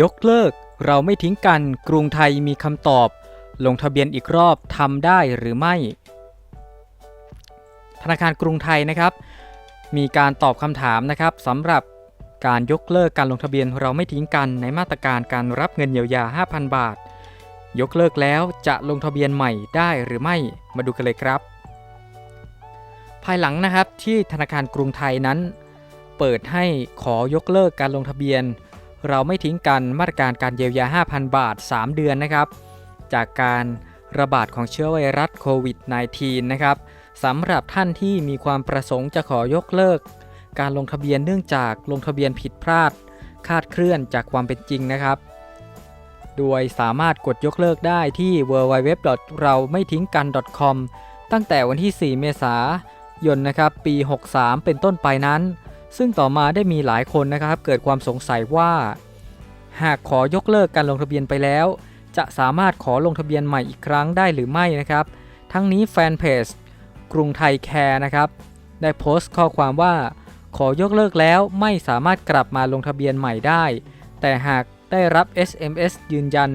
ยกเลิก เราไม่ทิ้งกัน กรุงไทยมีคำตอบ ลงทะเบียนอีกรอบทำได้หรือไม่ ธนาคารกรุงไทยนะครับ มีการตอบคำถามนะครับสำหรับการยกเลิกการลงทะเบียนเราไม่ทิ้งกันในมาตรการการรับเงินเยียวยา 5,000 บาท ยกเลิกแล้วจะลงทะเบียนใหม่ได้หรือไม่มาดูกันเลยครับ ภายหลังนะครับที่ธนาคารกรุงไทยนั้น เปิดให้ขอยกเลิกการลงทะเบียน เราไม่ทิ้งกันมาตรการการเยียวยา 5,000 บาท 3 เดือนนะครับ จากการระบาดของเชื้อไวรัสโควิด -19 นะครับสำหรับท่านที่มีความประสงค์จะขอยกเลิก การลงทะเบียนเนื่องจากลงทะเบียนผิดพลาด คาดเคลื่อนจากความเป็นจริงนะครับ โดยสามารถกดยกเลิกได้ที่ www เราไม่ทิ้งกัน .com ตั้งแต่วันที่ 4 เมษายนนะครับ ปี 63 เป็นต้นไปนั้น ซึ่งต่อมาได้มีหลายคนนะครับ เกิดความสงสัยว่า หากขอยกเลิกการลงทะเบียนไปแล้ว จะสามารถขอลงทะเบียนใหม่อีกครั้งได้หรือไม่นะครับ ทั้งนี้แฟนเพจกรุงไทยแคร์นะครับได้โพสต์ข้อความว่า ขอยกเลิกแล้วไม่สามารถกลับมาลงทะเบียนใหม่ได้ แต่หากได้รับ SMS ยืนยัน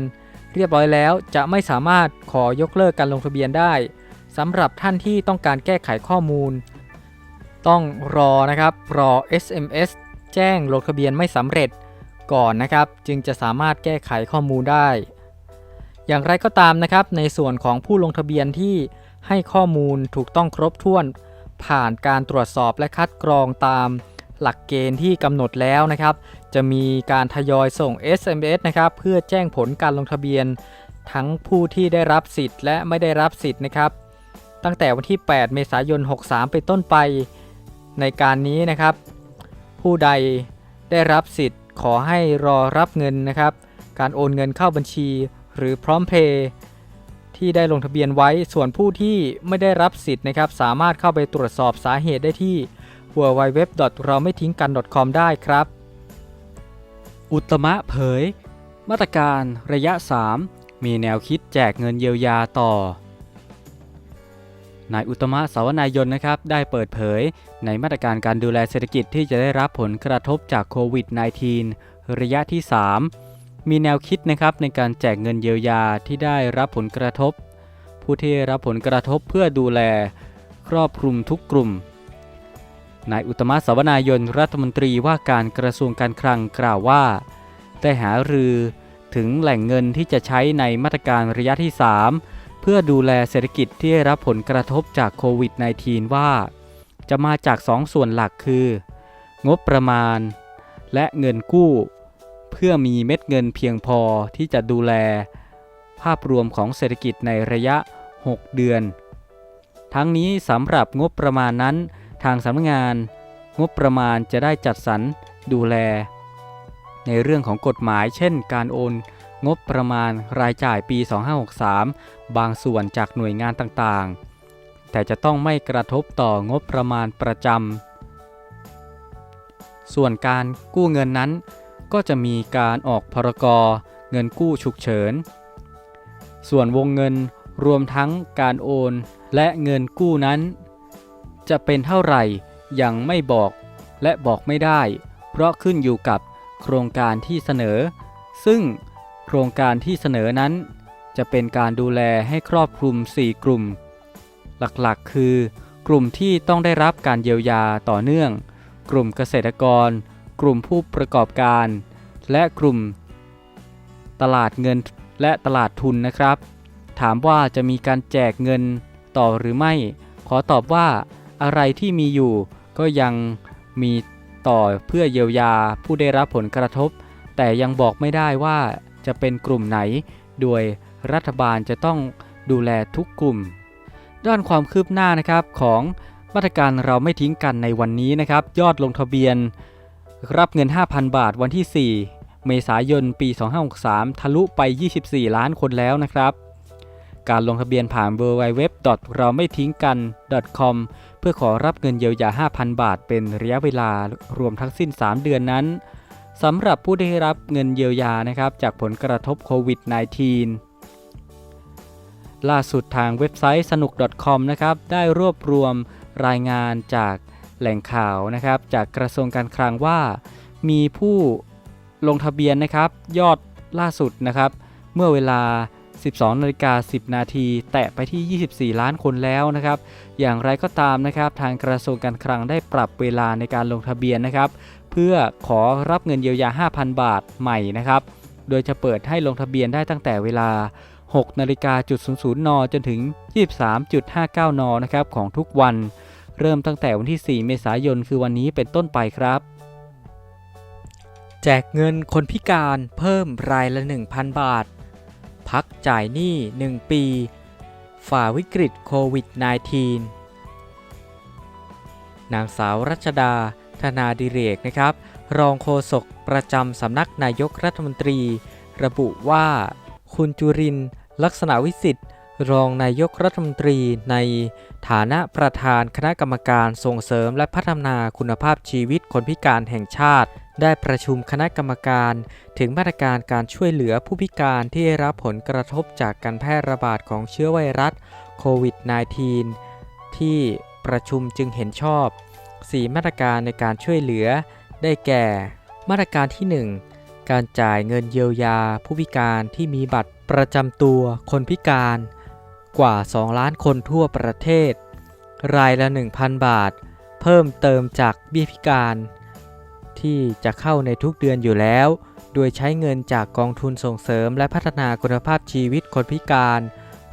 เรียบร้อยแล้วจะไม่สามารถขอยกเลิกการลงทะเบียนได้สำหรับท่านที่ต้องการแก้ไขข้อมูล ต้องรอนะครับรอ SMS แจ้งลงทะเบียนไม่สำเร็จก่อนนะครับ จึงจะสามารถแก้ไขข้อมูลได้ อย่างไรก็ตามนะครับ ในส่วนของผู้ลงทะเบียนที่ให้ข้อมูลถูกต้องครบถ้วน ผ่านการตรวจสอบและคัดกรองตามหลักเกณฑ์ที่กำหนดแล้วนะครับ จะมีการทยอยส่ง SMS นะครับ เพื่อแจ้งผลการลงทะเบียน ทั้งผู้ที่ได้รับสิทธิ์และไม่ได้รับสิทธิ์นะครับ ตั้งแต่วันที่ 8 เมษายน 63เป็นต้นไป ในการนี้นะครับ ผู้ใดได้รับสิทธิ์ขอให้รอรับเงินนะครับ การโอนเงินเข้าบัญชี หรือพร้อมเพย์ที่ได้ลงทะเบียนไว้ส่วนผู้ที่ไม่ได้รับสิทธิ์นะครับ สามารถเข้าไปตรวจสอบสาเหตุได้ที่ www เราไม่ทิ้งกัน .com ได้ครับ อุตมะเผย มาตรการระยะ 3 มีแนวคิดแจกเงินเยียวยาต่อ นายอุตมะสาวนายนนะครับได้เปิดเผย ในมาตรการการดูแลเศรษฐกิจที่จะได้รับผลกระทบจากโควิด -19 ระยะที่ 3 มีแนวคิดนะครับในการแจกเงินเยียวยาที่ได้รับผลกระทบ ผู้ที่รับผลกระทบเพื่อดูแล ครอบคลุมทุกกลุ่มนายอุตมะสาวนายนรัฐมนตรีว่าการกระทรวงการคลังกล่าวว่า ได้หารือถึงแหล่งเงินที่จะใช้ในมาตรการระยะที่ 3 เพื่อดูแลเศรษฐกิจที่ได้รับผลกระทบจากโควิด -19 ว่า จะมาจาก2ส่วนหลักคือ งบประมาณ และเงินกู้ เพื่อมีเม็ดเงินเพียงพอที่จะดูแล ภาพรวมของเศรษฐกิจในระยะ 6 เดือน ทั้งนี้สำหรับงบประมาณนั้น ทางสำนักงาน งบประมาณจะได้จัดสรรดูแล ในเรื่องของกฎหมาย เช่น การโอน งบประมาณรายจ่ายปี 2563 บางส่วนจากหน่วยงานต่างๆ แต่จะต้องไม่กระทบต่องบประมาณประจำ ส่วนการกู้เงินนั้น ก็จะมีการออกพรกรเงินกู้ฉุกเฉิน ส่วนวงเงินรวมทั้งการโอนและเงินกู้นั้น จะเป็นเท่าไหร่ยังไม่บอกและบอกไม่ได้ เพราะขึ้นอยู่กับโครงการที่เสนอ ซึ่ง โครงการที่เสนอนั้น จะเป็นการดูแลให้ครอบคลุม 4 กลุ่ม หลักๆ คือกลุ่มที่ต้องได้รับการเยียวยาต่อเนื่อง กลุ่มเกษตรกร กลุ่มผู้ประกอบการ และกลุ่ม ตลาดเงินและตลาดทุนนะครับ ถามว่าจะมีการแจกเงินต่อหรือไม่ ขอตอบว่าอะไรที่มีอยู่ก็ยังมีต่อเพื่อเยียวยาผู้ได้รับผลกระทบ แต่ยังบอกไม่ได้ว่า จะเป็นกลุ่มไหน โดยรัฐบาลจะต้องดูแลทุกกลุ่ม ด้านความคืบหน้านะครับของมาตรการเราไม่ทิ้งกันในวันนี้นะครับ ยอดลงทะเบียน รับเงิน 5,000 บาทวันที่ 4 เมษายนปี 2563 ทะลุไป 24 ล้านคนแล้วนะครับ การลงทะเบียนผ่าน www เราไม่ทิ้งกัน .com เพื่อขอรับเงินเยียวยา 5,000 บาท เป็นระยะเวลารวมทั้งสิ้น 3 เดือนนั้น สำหรับผู้ได้รับเงินเยียวยานะครับจากผลกระทบโควิด -19 ล่าสุดทางเว็บไซต์สนุก .com นะครับได้รวบรวมรายงานจากแหล่งข่าวนะครับจากกระทรวงการคลังว่า มีผู้ลงทะเบียนนะครับ ยอดล่าสุดนะครับ เมื่อเวลา 12นาฬิกา10 นาทีแตะไปที่ 24 ล้านคนแล้วนะครับ อย่างไรก็ตามนะครับ ทางกระทรวงการคลังได้ปรับเวลาในการลงทะเบียนนะครับ เพื่อขอรับเงินเยียวยา 5,000 บาทใหม่นะครับ โดยจะเปิดให้ลงทะเบียนได้ตั้งแต่เวลา 6นาฬิกาจุด00นจนถึง 23.59 นนะครับของทุกวัน เริ่มตั้งแต่วันที่ 4 เมษายนคือวันนี้เป็นต้นไปครับ แจกเงินคนพิการเพิ่มรายละ 1,000 บาท พักจ่ายหนี้ 1 ปี ฝ่าวิกฤตโควิด -19 นางสาวรัชดา ธนาดิเรกนะครับ รองโฆษกประจำสำนักนายกรัฐมนตรี ระบุว่า คุณจุรินลักษณะวิสิทธิ์ รองนายกรัฐมนตรีในฐานะประธานคณะกรรมการส่งเสริมและพัฒนาคุณภาพชีวิตคนพิการแห่งชาติ ได้ประชุมคณะกรรมการ ถึงมาตรการการช่วยเหลือผู้พิการที่ได้รับผลกระทบจากการแพร่ระบาดของเชื้อไวรัสโควิด -19 ที่ประชุมจึงเห็นชอบ 4 มาตรการในการช่วยเหลือ ได้แก่ มาตรการที่ 1 การจ่ายเงินเยียวยา ผู้พิการที่มีบัตรประจำตัวคนพิการกว่า 2 ล้านคนทั่วประเทศ รายละ 1,000 บาท เพิ่มเติมจากเบี้ยพิการ ที่จะเข้าในทุกเดือนอยู่แล้ว โดยใช้เงินจากกองทุนส่งเสริมและพัฒนาคุณภาพชีวิตคนพิการ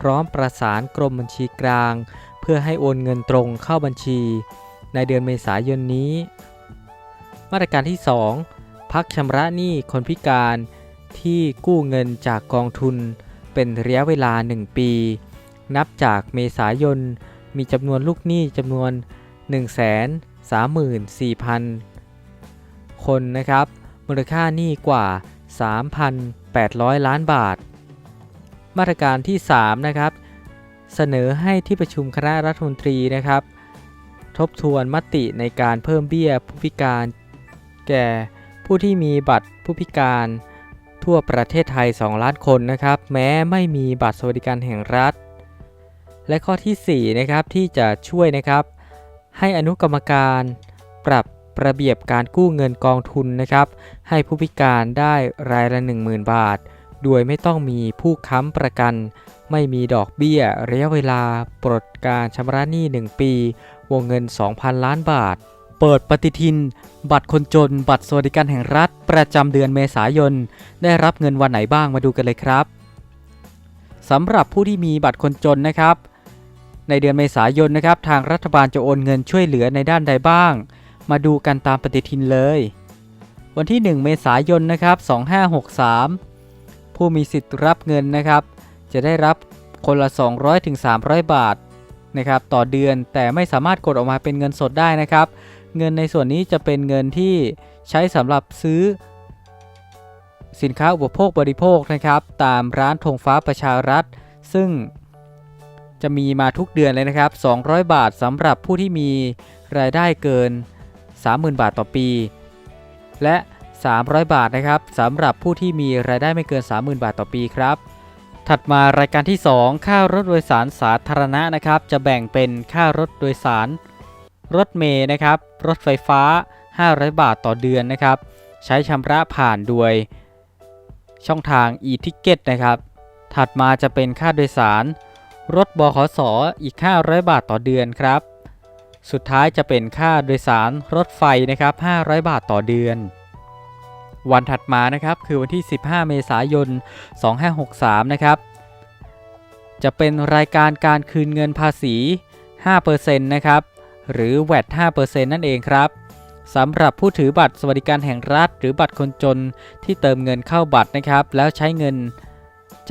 พร้อมประสานกรมบัญชีกลาง เพื่อให้โอนเงินตรงเข้าบัญชี ในเดือนเมษายนนี้ มาตรการที่ 2 พักชำระหนี้คนพิการที่กู้เงินจากกองทุน เป็นระยะเวลา 1 ปี นับจากเมษายน มีจำนวนลูกหนี้จำนวน 134,000 คนนะครับ มูลค่าหนี้กว่า 3,800 ล้านบาท มาตรการที่ 3 นะครับ เสนอให้ที่ประชุมคณะรัฐมนตรีนะครับ ทบทวนมติในการเพิ่มเบี้ยผู้พิการ แก่ผู้ที่มีบัตรผู้พิการ ทั่วประเทศไทย 2 ล้านคนนะครับ แม้ไม่มีบัตรสวัสดิการแห่งรัฐ และข้อที่4นะครับที่จะช่วยนะครับ ให้อนุกรรมการปรับระเบียบการกู้เงินกองทุนนะครับ ให้ผู้พิการได้รายละ 10,000 บาท โดยไม่ต้องมีผู้ค้ำประกัน ไม่มีดอกเบี้ย ระยะเวลา ปลดการชำระหนี้ 1 ปี วงเงิน 2,000 ล้านบาท เปิดปฏิทิน บัตรคนจน บัตรสวัสดิการแห่งรัฐ ประจำเดือนเมษายน ได้รับเงินวันไหนบ้างมาดูกันเลยครับสำหรับผู้ที่มีบัตรคนจนนะครับ ในเดือนเมษายนนะครับ ทางรัฐบาลจะโอนเงินช่วยเหลือในด้านใดบ้าง มาดูกันตามปฏิทินเลย วันที่ 1 เมษายนนะครับ 2563 ผู้มีสิทธิ์รับเงินนะครับ จะได้รับคนละ 200-300 บาท นะครับต่อเดือนแต่ไม่สามารถกดออกมาเป็นเงินสดได้นะครับ เงินในส่วนนี้จะเป็นเงินที่ใช้สำหรับซื้อ สินค้าอุปโภคบริโภคนะครับ ตามร้านธงฟ้าประชารัฐ ซึ่งจะมีมาทุกเดือนเลยนะครับ 200 บาทสำหรับผู้ที่มีรายได้เกิน 30,000 บาทต่อปี และ 300 บาทนะครับสำหรับผู้ที่มีรายได้ไม่เกิน 30,000 บาทต่อปีครับ ถัดมารายการที่ 2 ค่ารถโดยสารสาธารณะนะครับ จะแบ่งเป็นค่ารถโดยสาร รถเมย์นะครับ รถไฟฟ้า 500 บาทต่อเดือนนะครับ ใช้ชำระผ่านโดยช่องทาง e-ticket นะครับ ถัดมาจะเป็นค่าโดยสาร รถบขสอีก 500 บาทต่อเดือนครับ สุดท้ายจะเป็นค่าโดยสารรถไฟนะครับ 500 บาทต่อเดือน วันถัดมานะครับคือวันที่ 15 เมษายน 2563 นะครับ จะเป็นรายการการคืนเงินภาษี 5%นะครับ หรือ VAT 5%นั่นเองครับสำหรับผู้ถือบัตรสวัสดิการแห่งรัฐ หรือบัตรคนจนที่เติมเงินเข้าบัตรนะครับ แล้วใช้เงิน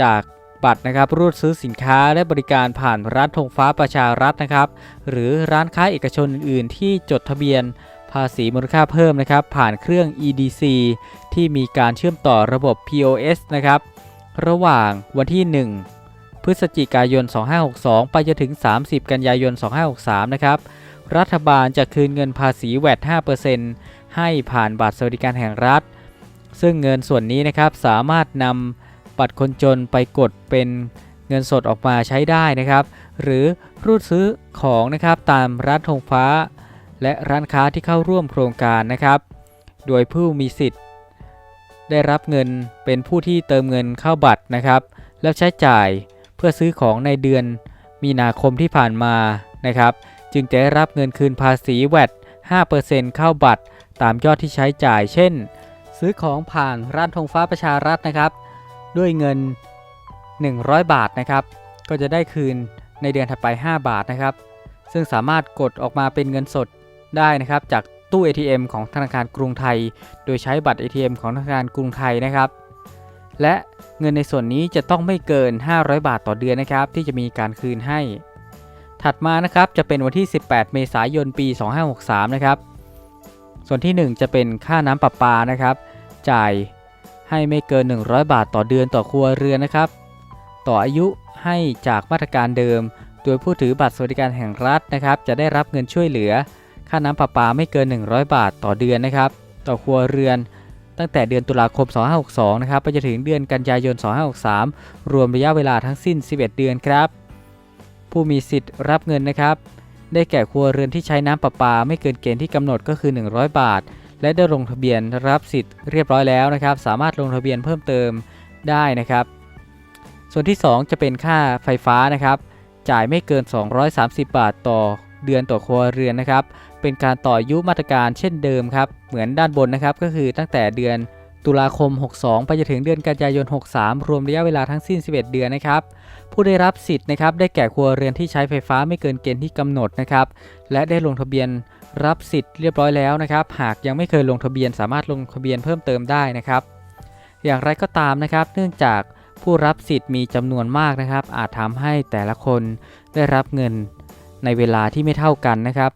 จากบัตรนะครับรูดซื้อสินค้าและบริการผ่านร้านธงฟ้าประชารัฐนะครับ หรือร้านค้าเอกชนอื่น ๆ ที่จดทะเบียน ภาษีมูลค่าเพิ่มนะครับ ผ่านเครื่อง EDC ที่มีการเชื่อมต่อระบบ POS นะครับ ระหว่างวันที่ 1 พฤศจิกายน 2562 ไปจนถึง 30 กันยายน 2563 นะครับ รัฐบาลจะคืนเงินภาษีแวด5%ให้ผ่านบัตรสวัสดิการแห่งรัฐ ซึ่งเงินส่วนนี้นะครับสามารถนำบัตรคนจนไปกดเป็นเงินสดออกมาใช้ได้นะครับ หรือรูดซื้อของนะครับตามร้านธงฟ้า และร้านค้าที่เข้าร่วมโครงการนะครับ โดยผู้มีสิทธิ์ ได้รับเงินเป็นผู้ที่เติมเงินเข้าบัตรนะครับ แล้วใช้จ่ายเพื่อซื้อของในเดือนมีนาคมที่ผ่านมานะครับ จึงจะได้รับเงินคืนภาษีแวด5%เข้าบัตรตามยอดที่ใช้จ่าย เช่น ซื้อของผ่านร้านธงฟ้าประชารัฐนะครับ ด้วยเงิน 100 บาทนะครับ ก็จะได้คืนในเดือนถัดไป 5 บาทนะครับ ซึ่งสามารถกดออกมาเป็นเงินสด ได้นะครับจากตู้ ATM ของธนาคารกรุงไทย โดยใช้บัตร ATM ของธนาคารกรุงไทยนะครับ และเงินในส่วนนี้จะต้องไม่เกิน 500 บาทต่อเดือนนะครับ ที่จะมีการคืนให้ ถัดมานะครับจะเป็นวันที่ 18 เมษายนปี 2563 นะครับ ส่วนที่ 1 จะเป็นค่าน้ำประปานะครับ จ่ายให้ไม่เกิน 100 บาทต่อเดือนต่อครัวเรือนนะครับ ต่ออายุให้จากมาตรการเดิม โดยผู้ถือบัตรสวัสดิการแห่งรัฐนะครับ จะได้รับเงินช่วยเหลือ ค่าน้ำประปาไม่เกิน 100 บาทต่อเดือนนะครับ ต่อครัวเรือนตั้งแต่เดือนตุลาคม 2562 นะครับ ไปจนถึงเดือนกันยายน 2563 รวมระยะเวลาทั้งสิ้น 11 เดือนครับ ผู้มีสิทธิ์รับเงินนะครับ ได้แก่ครัวเรือนที่ใช้น้ำประปา ไม่เกินเกณฑ์ที่กำหนดก็คือ 100 บาท และได้ลงทะเบียนรับสิทธิ์เรียบร้อยแล้วนะครับ สามารถลงทะเบียนเพิ่มเติมได้นะครับ ส่วนที่ 2 จะเป็นค่าไฟฟ้านะครับ จ่ายไม่เกิน 230 บาทต่อเดือนต่อครัวเรือนนะครับ เป็นการต่อยุมาตรการเช่นเดิมครับ เหมือนด้านบนนะครับ ก็คือตั้งแต่เดือนตุลาคม 62 ไปจนถึงเดือนกันยายน 63 รวมระยะเวลาทั้งสิ้น 11 เดือนนะครับ ผู้ได้รับสิทธิ์นะครับ ได้แก่ครัวเรือนที่ใช้ไฟฟ้าไม่เกินเกณฑ์ที่กำหนดนะครับ และได้ลงทะเบียนรับสิทธิ์เรียบร้อยแล้วนะครับ หากยังไม่เคยลงทะเบียนสามารถลงทะเบียนเพิ่มเติมได้นะครับ อย่างไรก็ตามนะครับ เนื่องจากผู้รับสิทธิ์มีจำนวนมากนะครับ อาจทำให้แต่ละคนได้รับเงินในเวลาที่ไม่เท่ากันนะครับ